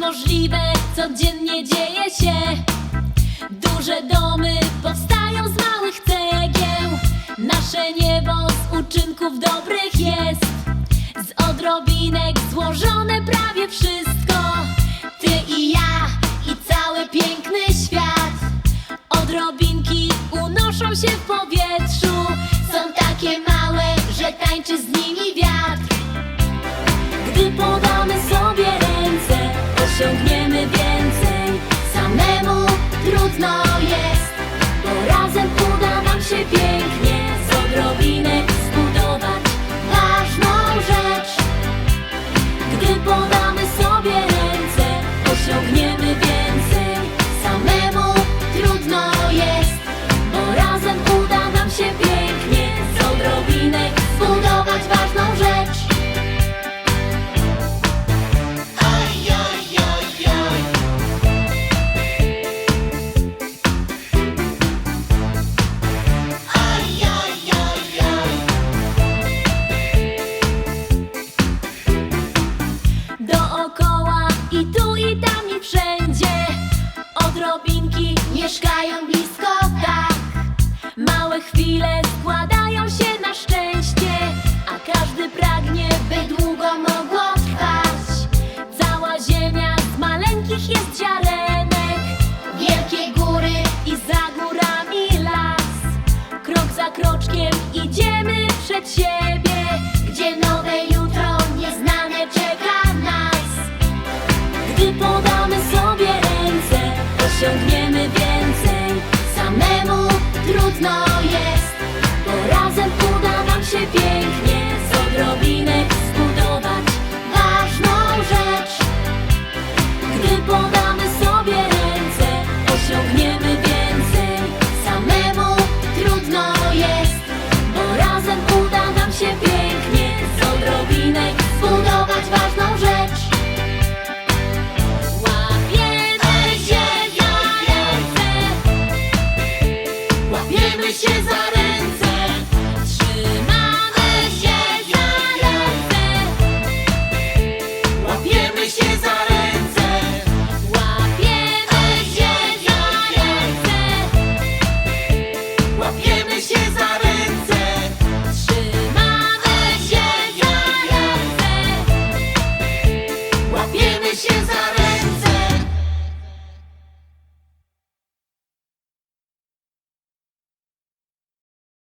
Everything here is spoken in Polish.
możliwe, codziennie dzieje się. Duże domy powstają z małych cegieł. Nasze niebo z uczynków dobrych jest. Z odrobinek złożone prawie wszystko. Ty i ja i cały piękny świat. Odrobinki unoszą się w powietrzu. Są takie małe, że tańczy z nimi wiatr. Gdy podamy Razem uda nam się. poprzeć